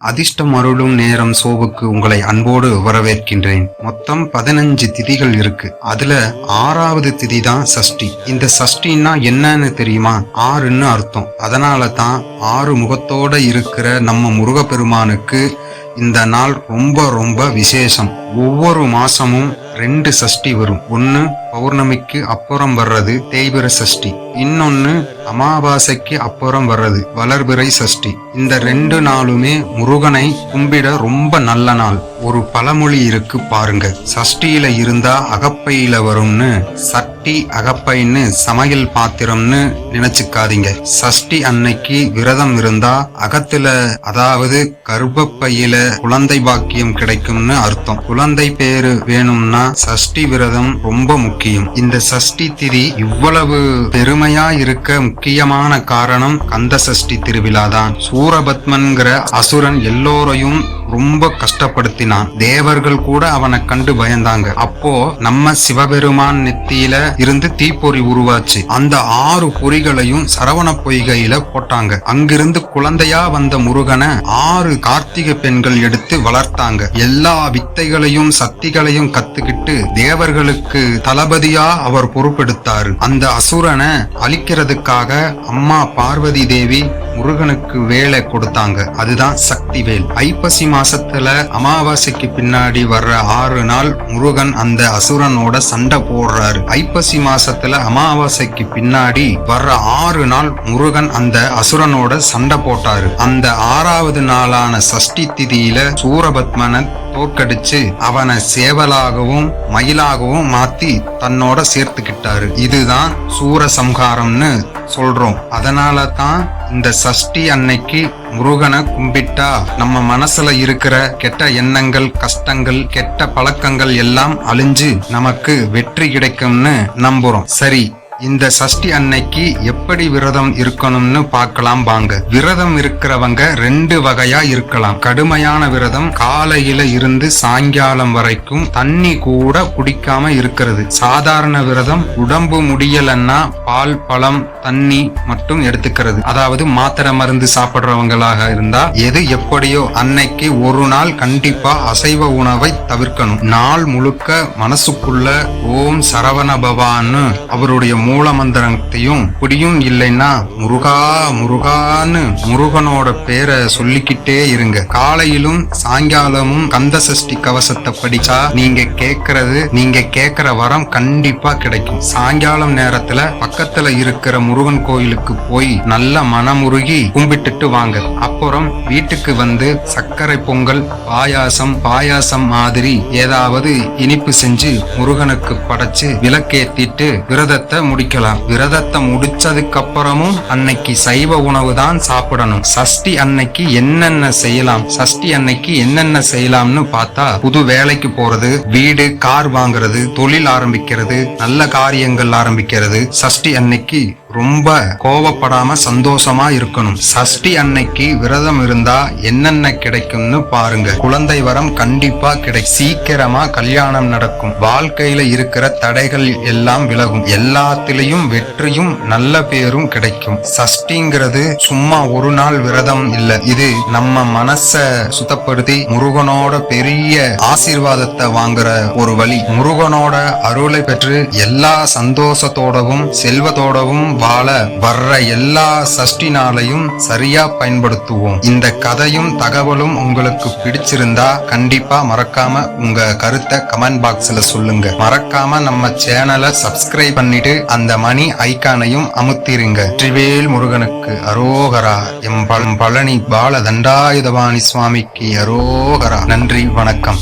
அதிர்ஷ்டம் அருளும் நேரம் சோவுக்கு உங்களை அன்போடு வரவேற்கின்றேன். மொத்தம் பதினஞ்சு திதிகள் இருக்கு. அதுல ஆறாவது திதி தான் சஷ்டி. இந்த சஷ்டின்னா என்னன்னு தெரியுமா? ஆறுன்னு அர்த்தம். அதனால தான் ஆறு முகத்தோட இருக்கிற நம்ம முருகப்பெருமானுக்கு இந்த நாள் ரொம்ப ரொம்ப விசேஷம். ஒவ்வொரு மாசமும் ரெண்டு சஷ்டி வரும். ஒன்று பௌர்ணமிக்கு அப்புறம் வர்றது தேய்பிர சஷ்டி. இன்னொன்னு அமாவாசைக்கு அப்புறம் வர்றது வளர்பிறை சஷ்டி. இந்த ரெண்டு நாளுமே முருகனை கும்பிட ரொம்ப நல்ல நாள். ஒரு பழமொழி இருக்கு பாருங்க. சஷ்டியில இருந்தா அகப்பையில வரும்னு சட்டி அகப்பைன்னு சமையல் பாத்திரம்னு நினைச்சுக்காதீங்க. சஷ்டி அன்னைக்கு விரதம் இருந்தா அகத்துல அதாவது கர்ப்பப்பையில குழந்தை பாக்கியம் கிடைக்கும்னு அர்த்தம். குழந்தை பேரு வேணும்னா சஷ்டி விரதம் ரொம்ப முக்கியம். முக்கியம். இந்த சஷ்டி திதி இவ்வளவு பெருமையா இருக்க முக்கியமான காரணம் கந்த சஷ்டி திருவிழா தான் சூரபத்மன்கிற அசுரன் எல்லோரையும் ரொம்ப கஷ்டப்படுத்தினான். தேவர்கள் கூட அவனை கண்டு பயந்தாங்க. அப்போ நம்ம சிவபெருமான் நெத்தியில இருந்து தீப்பொறி உருவாச்சு. அந்த ஆறு பொறிகளையும் சரவண பொய்கையில போட்டாங்க. அங்கிருந்து குழந்தையா வந்த முருகனை ஆறு கார்த்திகை பெண்கள் எடுத்து வளர்த்தாங்க. எல்லா வித்தைகளையும் சக்திகளையும் கத்துக்கிட்டு தேவர்களுக்கு தளபதியா அவர் பொறுப்பெடுத்தாரு. அந்த அசுரனை அழிக்கிறதுக்காக அம்மா பார்வதி தேவி முருகனுக்கு வேலை கொடுத்தாங்க. அதுதான் சக்தி வேல் ஐப்பசி மாசத்துல அமாவாசைக்கு பின்னாடி வர்ற ஆறு நாள் முருகன் அந்த அசுரனோட சண்டை போடுறாரு. ஐப்பசி மாசத்துல அமாவாசைக்கு பின்னாடி வர்ற ஆறு நாள் முருகன் அந்த அசுரனோட சண்டை போட்டாரு. அந்த ஆறாவது நாளான சஷ்டி திதியில சூரபத்மனை தோற்கடிச்சு அவனை சேவலாகவும் மயிலாகவும் மாத்தி தன்னோட சேர்த்துக்கிட்டாரு. இதுதான் சூரசம்ஹாரம்னு சொல்றோம். அதனால தான் இந்த சஷ்டி அன்னைக்கு முருகனை கும்பிட்டா நம்ம மனசுல இருக்கிற கெட்ட எண்ணங்கள் கஷ்டங்கள் கெட்ட பழக்கங்கள் எல்லாம் அழிஞ்சு நமக்கு வெற்றி கிடைக்கும்னு நம்புறோம். சரி இந்த சஷ்டி அன்னைக்கு எப்படி விரதம் இருக்கணும்னு பார்க்கலாம் வாங்க. விரதம் இருக்கிறவங்க ரெண்டு வகையா இருக்கலாம். கடுமையான விரதம் காலையில இருந்து சாயங்காலம் வரைக்கும் தண்ணி கூட குடிக்காம இருக்கிறது. சாதாரண விரதம் உடம்பு முடியலன்னா பால் பழம் தண்ணி மட்டும் எடுத்துக்கிறது. அதாவது மாத்திரை மருந்து சாப்பிடுறவங்களாக இருந்தா எது எப்படியோ அன்னைக்கு ஒரு நாள் கண்டிப்பா அசைவ உணவை தவிர்க்கணும். நாள் முழுக்க மனசுக்குள்ள ஓம் சரவண பவான்னு அவருடைய மூலமந்திரத்தையும் குடியும் இல்லைன்னா முருகா முருகான்னு முருகனோட பேரை சொல்லிக்கிட்டே இருங்க. காலையிலும் சாயங்காலமும் கந்த சஷ்டி கவசத்தை படிச்சா நீங்க கேக்குறது நீங்க கேக்குற வரம் கண்டிப்பா கிடைக்கும். சாயங்காலம் நேரத்துல பக்கத்துல இருக்கிற முருகன் கோயிலுக்கு போய் நல்ல மனமுருகி கும்பிட்டுட்டு வாங்க. அப்புறம் வீட்டுக்கு வந்து சர்க்கரை பொங்கல் பாயாசம் பாயாசம் மாதிரி ஏதாவது இனிப்பு செஞ்சு முருகனுக்கு படைச்சு விளக்கேத்திட்டு விரதத்தை முடிக்கலாம் விரதத்தை முடிச்சதுக்கு அப்புறமும் அன்னைக்கு சைவ உணவு தான் சாப்பிடணும். சஷ்டி அன்னைக்கு என்னென்ன செய்யலாம்? சஷ்டி அன்னைக்கு என்னென்ன செய்யலாம்னு பார்த்தா புது வேலைக்கு போறது வீடு கார் வாங்குறது தொழில் ஆரம்பிக்கிறது நல்ல காரியங்கள் ஆரம்பிக்கிறது. சஷ்டி அன்னைக்கு ரொம்ப கோவப்படாம சந்தோஷமா இருக்கணும். சஷ்டி அன்னைக்கு விரதம் இருந்தா என்னென்ன கிடைக்கும்னு பாருங்க. குழந்தை வரம் கண்டிப்பா கிடை சீக்கிரமா கல்யாணம் நடக்கும். வாழ்க்கையில இருக்கிற தடைகள் எல்லாம் விலகும். எல்லாத்திலையும் வெற்றியும் நல்ல பேரும் கிடைக்கும். சஷ்டிங்கிறது சும்மா ஒரு நாள் விரதம் இல்ல. இது நம்ம மனச சுத்தப்படுத்தி முருகனோட பெரிய ஆசீர்வாதத்தை வாங்குற ஒரு வழி. முருகனோட அருளை பெற்று எல்லா சந்தோஷத்தோடவும் செல்வத்தோடவும் வாழ வர்ற எல்லா சஷ்டி நாளையும் சரியா பயன்படுத்துவோம். இந்த கதையும் தகவலும் உங்களுக்கு பிடிச்சிருந்தா கண்டிப்பா மறக்காம உங்க கருத்தை கமெண்ட் பாக்ஸ்ல சொல்லுங்க. மறக்காம நம்ம சேனலை சப்ஸ்கிரைப் பண்ணிட்டு அந்த மணி ஐகானையும் அமுத்திருங்க. வெற்றிவேல் முருகனுக்கு அரோகரா எம் பழம் பழனி பால தண்டாயுதவாணி சுவாமிக்கு அரோகரா. நன்றி வணக்கம்.